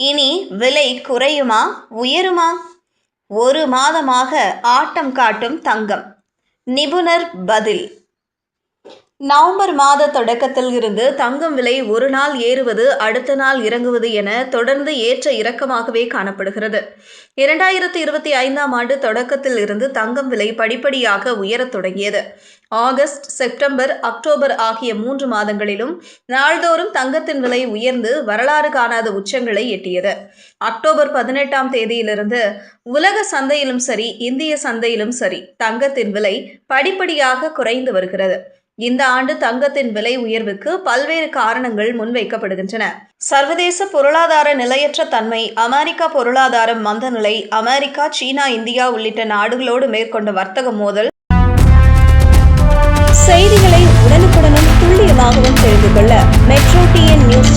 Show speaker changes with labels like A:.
A: இனி விலை குறையுமா உயருமா? ஒரு மாதமாக ஆட்டம் காட்டும் தங்கம். நிபுணர் பதில் நவம்பர் மாத தொடக்கத்தில் இருந்து தங்கம் விலை ஒரு நாள் ஏறுவது அடுத்த நாள் இறங்குவது என தொடர்ந்து ஏற்ற இறக்கமாகவே காணப்படுகிறது. இரண்டாயிரத்தி இருபத்தி ஐந்தாம் ஆண்டு தொடக்கத்தில் இருந்து தங்கம் விலை படிப்படியாக உயரத் தொடங்கியது. ஆகஸ்ட் செப்டம்பர் அக்டோபர் ஆகிய மூன்று மாதங்களிலும் நாள்தோறும் தங்கத்தின் விலை உயர்ந்து வரலாறு காணாத உச்சங்களை எட்டியது. அக்டோபர் பதினெட்டாம் தேதியிலிருந்து உலக சந்தையிலும் சரி இந்திய சந்தையிலும் சரி தங்கத்தின் விலை படிப்படியாக குறைந்து வருகிறது. இந்த ஆண்டு தங்கத்தின் விலை உயர்வுக்கு பல்வேறு காரணங்கள் முன்வைக்கப்படுகின்றன. சர்வதேச பொருளாதார நிலையற்ற தன்மை அமெரிக்கா பொருளாதாரம் மந்த நிலை அமெரிக்கா சீனா இந்தியா உள்ளிட்ட நாடுகளோடு மேற்கொண்ட வர்த்தக மோதல். செய்திகளை உடனுக்குடனும் துல்லியமாகவும் தெரிந்து கொள்ள மெட்ரோ டிஎன் நியூஸ்